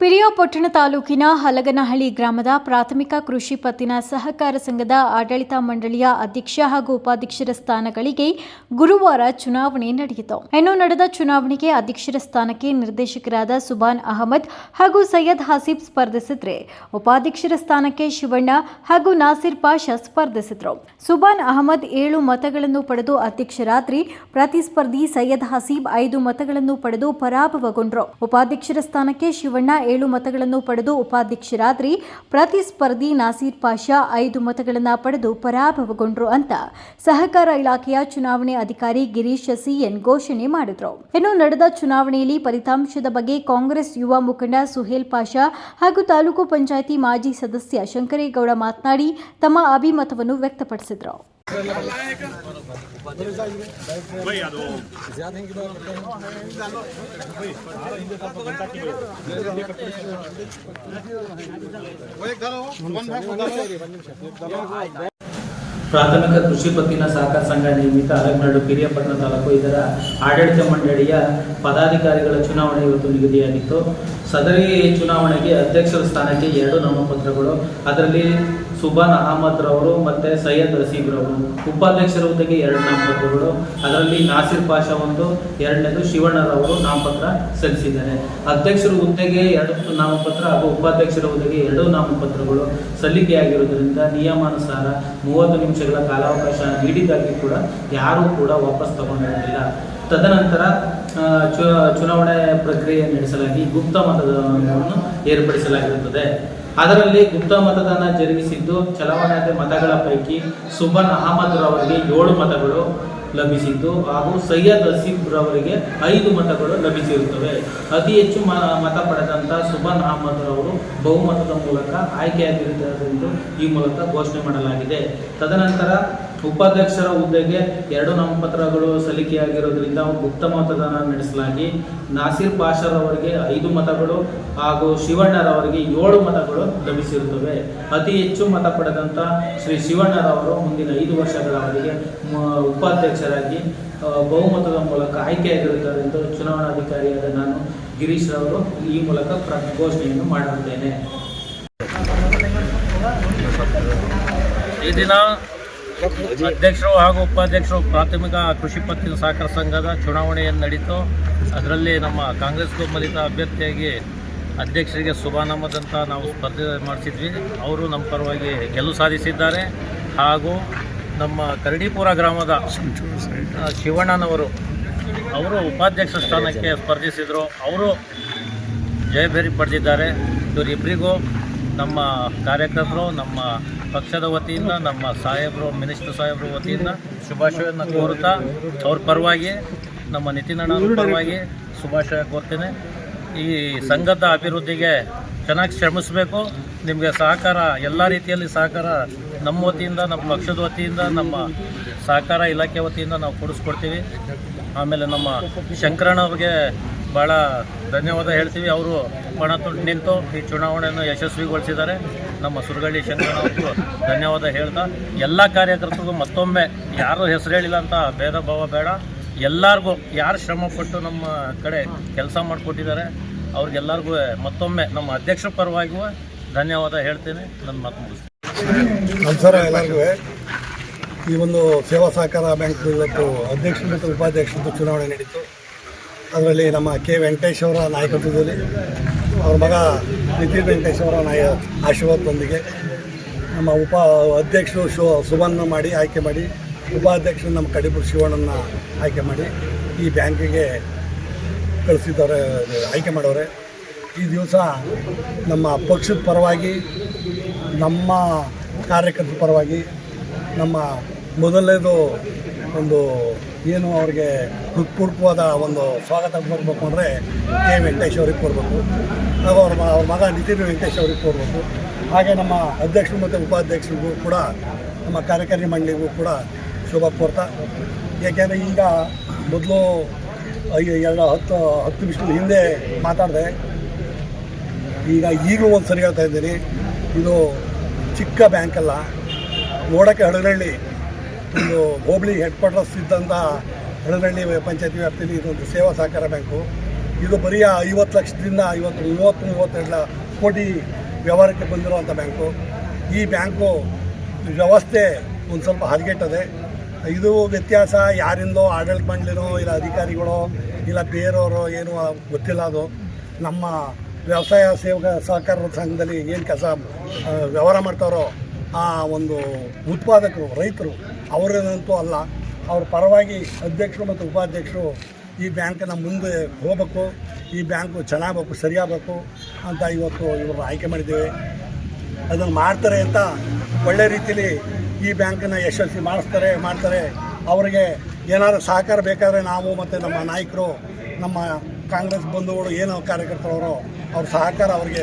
ಪಿರಿಯಾಪಟ್ಟಣ ತಾಲೂಕಿನ ಹಲಗನಹಳ್ಳಿ ಗ್ರಾಮದ ಪ್ರಾಥಮಿಕ ಕೃಷಿ ಪತ್ತಿನ ಸಹಕಾರ ಸಂಘದ ಆಡಳಿತ ಮಂಡಳಿಯ ಅಧ್ಯಕ್ಷ ಹಾಗೂ ಉಪಾಧ್ಯಕ್ಷರ ಸ್ಥಾನಗಳಿಗೆ ಗುರುವಾರ ಚುನಾವಣೆ ನಡೆಯಿತು. ಇನ್ನು ನಡೆದ ಚುನಾವಣೆಗೆ ಅಧ್ಯಕ್ಷರ ಸ್ಥಾನಕ್ಕೆ ನಿರ್ದೇಶಕರಾದ ಸುಬಾನ್ ಅಹಮದ್ ಹಾಗೂ ಸೈಯದ್ ಹಸೀಬ್ ಸ್ಪರ್ಧಿಸಿದ್ರೆ. ಉಪಾಧ್ಯಕ್ಷರ ಸ್ಥಾನಕ್ಕೆ ಶಿವಣ್ಣ ಹಾಗೂ ನಾಸಿರ್ ಪಾಷಾ ಸ್ಪರ್ಧಿಸಿದ್ರು. ಸುಬಾನ್ ಅಹಮದ್ ಏಳು ಮತಗಳನ್ನು ಪಡೆದು ಅಧ್ಯಕ್ಷರಾದ್ರಿ. ಪ್ರತಿಸ್ಪರ್ಧಿ ಸೈಯದ್ ಹಸೀಬ್ ಐದು ಮತಗಳನ್ನು ಪಡೆದು ಪರಾಭವಗೊಂಡರು. ಉಪಾಧ್ಯಕ್ಷರ ಸ್ಥಾನಕ್ಕೆ ಶಿವಣ್ಣ ಏಳು ಮತಗಳನ್ನು ಪಡೆದು ಉಪಾಧ್ಯಕ್ಷರಾದ್ರಿ. ಪ್ರತಿಸ್ಪರ್ಧಿ ನಾಸೀರ್ ಪಾಷಾ ಐದು ಮತಗಳನ್ನು ಪಡೆದು ಪರಾಭವಗೊಂಡ್ರು ಅಂತ ಸಹಕಾರ ಇಲಾಖೆಯ ಚುನಾವಣೆ ಅಧಿಕಾರಿ ಗಿರೀಶ್ ಸಿಎನ್ ಘೋಷಣೆ ಮಾಡಿದ್ರು. ಇನ್ನು ನಡೆದ ಚುನಾವಣೆಯಲ್ಲಿ ಫಲಿತಾಂಶದ ಬಗ್ಗೆ ಕಾಂಗ್ರೆಸ್ ಯುವ ಮುಖಂಡ ಸುಹೇಲ್ ಪಾಷಾ ಹಾಗೂ ತಾಲೂಕು ಪಂಚಾಯಿತಿ ಮಾಜಿ ಸದಸ್ಯ ಶಂಕರೇಗೌಡ ಮಾತನಾಡಿ ತಮ್ಮ ಅಭಿಮತವನ್ನು ವ್ಯಕ್ತಪಡಿಸಿದ್ರು. भाई याद हो ज्यादा हैं कि तो वो एक डालो वन भाई ಪ್ರಾಥಮಿಕ ಕೃಷಿ ಪತ್ತಿನ ಸಹಕಾರ ಸಂಘ ನಿಯಮಿತ ಅಲಗನಾಡು ಪಿರಿಯಪಟ್ಟಣ ತಾಲೂಕು, ಇದರ ಆಡಳಿತ ಮಂಡಳಿಯ ಪದಾಧಿಕಾರಿಗಳ ಚುನಾವಣೆ ಇವತ್ತು ನಿಗದಿಯಾಗಿತ್ತು. ಸದರಿ ಚುನಾವಣೆಗೆ ಅಧ್ಯಕ್ಷರ ಸ್ಥಾನಕ್ಕೆ ಎರಡು ನಾಮಪತ್ರಗಳು. ಅದರಲ್ಲಿ ಸುಬಾನ್ ಅಹಮದ್ ರವರು ಮತ್ತು ಸೈಯದ್ ರಸೀಬ್ ರವರು. ಉಪಾಧ್ಯಕ್ಷರ ಹುದ್ದೆಗೆ ಎರಡು ನಾಮಪತ್ರಗಳು. ಅದರಲ್ಲಿ ನಾಸಿರ್ ಪಾಷಾ ಒಂದು, ಎರಡನೇದು ಶಿವಣ್ಣರವರು ನಾಮಪತ್ರ ಸಲ್ಲಿಸಿದ್ದಾರೆ. ಅಧ್ಯಕ್ಷರ ಹುದ್ದೆಗೆ ಎರಡು ನಾಮಪತ್ರ ಹಾಗೂ ಉಪಾಧ್ಯಕ್ಷರ ಹುದ್ದೆಗೆ ಎರಡು ನಾಮಪತ್ರಗಳು ಸಲ್ಲಿಕೆಯಾಗಿರುವುದರಿಂದ ನಿಯಮಾನುಸಾರ ಮೂವತ್ತು ನಿಮಿಷಗಳ ಕಾಲಾವಕಾಶ ನೀಡಿದ್ದಾಗಿ ಕೂಡ ಯಾರೂ ಕೂಡ ವಾಪಸ್ ತಗೊಂಡಿರಲಿಲ್ಲ ತದನಂತರ ಚುನಾವಣೆ ಪ್ರಕ್ರಿಯೆ ನಡೆಸಲಾಗಿ ಗುಪ್ತ ಮತದಾನವನ್ನು ಏರ್ಪಡಿಸಲಾಗಿರುತ್ತದೆ. ಅದರಲ್ಲಿ ಗುಪ್ತ ಮತದಾನ ಜರುಗಿಸಿದ್ದು, ಚಲಾವಣೆ ಮತಗಳ ಪೈಕಿ ಸುಬನ್ ಅಹಮದ್ ರವರಿಗೆ ಏಳು ಮತಗಳು ಲಭಿಸಿದ್ದು ಹಾಗೂ ಸೈಯದ್ ಅಸೀಫ್ ರವರಿಗೆ ಐದು ಮತಗಳು ಲಭಿಸಿರುತ್ತವೆ. ಅತಿ ಹೆಚ್ಚು ಮತ ಪಡೆದಂತಹ ಸುಬನ್ ಅಹಮದ್ ರವರು ಬಹುಮತದ ಮೂಲಕ ಆಯ್ಕೆಯಾಗಿರುತ್ತಾರೆ ಎಂದು ಈ ಮೂಲಕ ಘೋಷಣೆ ಮಾಡಲಾಗಿದೆ. ತದನಂತರ ಉಪಾಧ್ಯಕ್ಷರ ಹುದ್ದೆಗೆ ಎರಡು ನಾಮಪತ್ರಗಳು ಸಲ್ಲಿಕೆಯಾಗಿರೋದ್ರಿಂದ ಗುಪ್ತ ಮತದಾನ ನಡೆಸಲಾಗಿ ನಾಸಿರ್ ಪಾಷರವರಿಗೆ ಐದು ಮತಗಳು ಹಾಗೂ ಶಿವಣ್ಣರವರಿಗೆ ಏಳು ಮತಗಳು ಲಭಿಸಿರುತ್ತವೆ. ಅತಿ ಹೆಚ್ಚು ಮತ ಪಡೆದಂಥ ಶ್ರೀ ಶಿವಣ್ಣರವರು ಮುಂದಿನ ಐದು ವರ್ಷಗಳ ಅವಧಿಗೆ ಉಪಾಧ್ಯಕ್ಷರಾಗಿ ಬಹುಮತದ ಮೂಲಕ ಆಯ್ಕೆಯಾಗಿರುತ್ತಾರೆ ಎಂದು ಚುನಾವಣಾಧಿಕಾರಿಯಾದ ನಾನು ಗಿರೀಶ್ ರವರು ಈ ಮೂಲಕ ಘೋಷಣೆಯನ್ನು ಮಾಡುತ್ತೇನೆ ಈ ದಿನ ಅಧ್ಯಕ್ಷರು ಹಾಗೂ ಉಪಾಧ್ಯಕ್ಷರು ಪ್ರಾಥಮಿಕ ಕೃಷಿ ಪತ್ತಿನ ಸಹಕಾರ ಸಂಘದ ಚುನಾವಣೆಯನ್ನು ನಡೀತು. ಅದರಲ್ಲಿ ನಮ್ಮ ಕಾಂಗ್ರೆಸ್ ಬೆಂಬಲಿತ ಅಭ್ಯರ್ಥಿಯಾಗಿ ಅಧ್ಯಕ್ಷರಿಗೆ ಅಂತ ನಾವು ಸ್ಪರ್ಧೆ ಮಾಡಿಸಿದ್ವಿ. ಅವರು ನಮ್ಮ ಪರವಾಗಿ ಗೆಲುವು ಸಾಧಿಸಿದ್ದಾರೆ. ಹಾಗೂ ನಮ್ಮ ಕರಡಿಪುರ ಗ್ರಾಮದ ಶಿವಣ್ಣನವರು, ಅವರು ಉಪಾಧ್ಯಕ್ಷ ಸ್ಥಾನಕ್ಕೆ ಸ್ಪರ್ಧಿಸಿದರು. ಅವರು ಜಯಭೇರಿ ಪಡೆದಿದ್ದಾರೆ. ಇವರಿಬ್ಬರಿಗೂ ನಮ್ಮ ಕಾರ್ಯಕರ್ತರು ನಮ್ಮ ಪಕ್ಷದ ವತಿಯಿಂದ ನಮ್ಮ ಸಾಹೇಬರು ಮಿನಿಸ್ಟರ್ ಸಾಹೇಬರು ವತಿಯಿಂದ ಶುಭಾಶಯವನ್ನು ಕೋರುತ್ತಾ ಅವ್ರ ಪರವಾಗಿ ನಮ್ಮ ನಿತಿನ್ ಅಣ್ಣ ಅವ್ರ ಪರವಾಗಿ ಶುಭಾಶಯ ಕೋರ್ತೇನೆ. ಈ ಸಂಘದ ಅಭಿವೃದ್ಧಿಗೆ ಚೆನ್ನಾಗಿ ಶ್ರಮಿಸಬೇಕು. ನಿಮಗೆ ಸಹಕಾರ ಎಲ್ಲ ರೀತಿಯಲ್ಲಿ ಸಹಕಾರ ನಮ್ಮ ವತಿಯಿಂದ ನಮ್ಮ ಪಕ್ಷದ ವತಿಯಿಂದ ನಮ್ಮ ಸಹಕಾರ ಇಲಾಖೆ ವತಿಯಿಂದ ನಾವು ಕೊಡಿಸ್ಕೊಡ್ತೀವಿ. ಆಮೇಲೆ ನಮ್ಮ ಶಂಕರಣ್ಣವ್ರಿಗೆ ಭಾಳ ಧನ್ಯವಾದ ಹೇಳ್ತೀವಿ. ಅವರು ಪಣ ತುಂಡು ನಿಂತು ಈ ಚುನಾವಣೆಯನ್ನು ಯಶಸ್ವಿಗೊಳಿಸಿದ್ದಾರೆ. ನಮ್ಮ ಸುರಗಳ್ಳಿ ಶಂಕರಣ್ಣವ್ರಿಗೂ ಧನ್ಯವಾದ ಹೇಳ್ತಾ, ಎಲ್ಲ ಕಾರ್ಯಕರ್ತರಿಗೂ ಮತ್ತೊಮ್ಮೆ ಯಾರು ಹೆಸರು ಹೇಳಿಲ್ಲ ಅಂತ ಭೇದ ಭಾವ ಬೇಡ. ಎಲ್ಲರಿಗೂ ಯಾರು ಶ್ರಮಪಟ್ಟು ನಮ್ಮ ಕಡೆ ಕೆಲಸ ಮಾಡಿಕೊಟ್ಟಿದ್ದಾರೆ, ಅವ್ರಿಗೆಲ್ಲರಿಗೂ ಮತ್ತೊಮ್ಮೆ ನಮ್ಮ ಅಧ್ಯಕ್ಷರ ಪರವಾಗಿಯೂ ಧನ್ಯವಾದ ಹೇಳ್ತೀನಿ. ನನ್ನ ಮಾತು ಎಲ್ಲರಿಗೂ. ಈ ಒಂದು ಸೇವಾ ಸಹಕಾರ ಬ್ಯಾಂಕ್ ಇವತ್ತು ಅಧ್ಯಕ್ಷರು ಮತ್ತು ಉಪಾಧ್ಯಕ್ಷರದ್ದು ಚುನಾವಣೆ ನಡೀತು. ಅದರಲ್ಲಿ ನಮ್ಮ ಕೆ ವೆಂಕಟೇಶ್ ಅವರ ನಾಯಕತ್ವದಲ್ಲಿ ಅವ್ರ ಮಗ ನಿತಿನ್ ವೆಂಕಟೇಶ್ ಅವರ ನಾಯ ಆಶೀರ್ವಾದದೊಂದಿಗೆ ನಮ್ಮ ಉಪ ಅಧ್ಯಕ್ಷರು ಶೋ ಸುಬನ್ನ ಮಾಡಿ ಆಯ್ಕೆ ಮಾಡಿ, ಉಪಾಧ್ಯಕ್ಷರು ನಮ್ಮ ಕಡಿಪುರ ಶಿವಣ್ಣನ ಆಯ್ಕೆ ಮಾಡಿ ಈ ಬ್ಯಾಂಕಿಗೆ ಕಳಿಸಿದ್ದವ್ರೆ ಆಯ್ಕೆ ಮಾಡೋರೆ. ಈ ದಿವಸ ನಮ್ಮ ಪಕ್ಷದ ಪರವಾಗಿ, ನಮ್ಮ ಕಾರ್ಯಕರ್ತರ ಪರವಾಗಿ, ನಮ್ಮ ಮೊದಲನೇದು ಒಂದು ಏನು ಅವ್ರಿಗೆ ಹೃತ್ಪೂರ್ವಕವಾದ ಒಂದು ಸ್ವಾಗತ ಕೊಡಬೇಕು ಅಂದರೆ ಕೆ ವೆಂಕಟೇಶ್ ಅವ್ರಿಗೆ ಕೊಡಬೇಕು. ಹಾಗೂ ಅವ್ರ ಅವ್ರ ಮಗ ನಿತಿನ್ ವೆಂಕಟೇಶ್ ಅವ್ರಿಗೆ ಕೊಡಬೇಕು. ಹಾಗೆ ನಮ್ಮ ಅಧ್ಯಕ್ಷರು ಮತ್ತು ಉಪಾಧ್ಯಕ್ಷರಿಗೂ ಕೂಡ, ನಮ್ಮ ಕಾರ್ಯಕಾರಿ ಮಂಡಳಿಗೂ ಕೂಡ ಶುಭ ಕೋರ್ತಾ. ಏಕೆಂದರೆ ಈಗ ಮೊದಲು ಎರಡು ಹತ್ತು ಹತ್ತು ನಿಮಿಷದ ಹಿಂದೆ ಮಾತಾಡಿದೆ. ಈಗ ಈಗಲೂ ಒಂದು ಸರಿ ಹೇಳ್ತಾ ಇದ್ದೀನಿ, ಇದು ಚಿಕ್ಕ ಬ್ಯಾಂಕ್ ಅಲ್ಲ. ನೋಡೋಕ್ಕೆ ಹಳಗಳ್ಳಿ ಒಂದು ಹೋಬಳಿ ಹೆಡ್ ಕ್ವಾರ್ಟರ್ಸ್ ಇದ್ದಂಥ ಹಳ್ಳಿ ಪಂಚಾಯತಿ ವ್ಯಾಪ್ತಿಯಲ್ಲಿ ಇದೊಂದು ಸೇವಾ ಸಹಕಾರ ಬ್ಯಾಂಕು. ಇದು ಬರೀ ಐವತ್ತು ಲಕ್ಷದಿಂದ ಐವತ್ತು, ಮೂವತ್ತು, ಮೂವತ್ತೆರಡು ಕೋಟಿ ವ್ಯವಹಾರಕ್ಕೆ ಬಂದಿರುವಂಥ ಬ್ಯಾಂಕು. ಈ ಬ್ಯಾಂಕು ವ್ಯವಸ್ಥೆ ಒಂದು ಸ್ವಲ್ಪ ಹದಗೆಟ್ಟದೆ. ಇದು ವ್ಯತ್ಯಾಸ ಯಾರಿಂದೋ ಆಡಳಿತ ಮಂಡಳಿನೋ, ಇಲ್ಲ ಅಧಿಕಾರಿಗಳೋ, ಇಲ್ಲ ಬೇರೆಯವರು ಏನು ಗೊತ್ತಿಲ್ಲ ಅದು. ನಮ್ಮ ವ್ಯವಸಾಯ ಸೇವಕ ಸಹಕಾರ ಸಂಘದಲ್ಲಿ ಏನು ಕೆಲಸ ವ್ಯವಹಾರ ಮಾಡ್ತಾರೋ ಆ ಒಂದು ಉತ್ಪಾದಕರು, ರೈತರು ಅವರೇನಂತೂ ಅಲ್ಲ, ಅವ್ರ ಪರವಾಗಿ ಅಧ್ಯಕ್ಷರು ಮತ್ತು ಉಪಾಧ್ಯಕ್ಷರು ಈ ಬ್ಯಾಂಕನ್ನ ಮುಂದೆ ಹೋಗಬೇಕು, ಈ ಬ್ಯಾಂಕು ಚೆನ್ನಾಗಬೇಕು ಸರಿಯಾಗಬೇಕು ಅಂತ ಇವತ್ತು ಇವರು ಆಯ್ಕೆ ಮಾಡಿದ್ದೇವೆ. ಅದನ್ನು ಮಾಡ್ತಾರೆ ಅಂತ ಒಳ್ಳೆ ರೀತಿಯಲ್ಲಿ ಈ ಬ್ಯಾಂಕನ್ನು ಯಶಸ್ವಿ ಮಾಡಿಸ್ತಾರೆ, ಮಾಡ್ತಾರೆ. ಅವರಿಗೆ ಏನಾದರೂ ಸಹಕಾರ ಬೇಕಾದರೆ ನಾವು ಮತ್ತು ನಮ್ಮ ನಾಯಕರು, ನಮ್ಮ ಕಾಂಗ್ರೆಸ್ ಬಂಧುಗಳು, ಏನು ಕಾರ್ಯಕರ್ತರವರು ಅವ್ರ ಸಹಕಾರ ಅವರಿಗೆ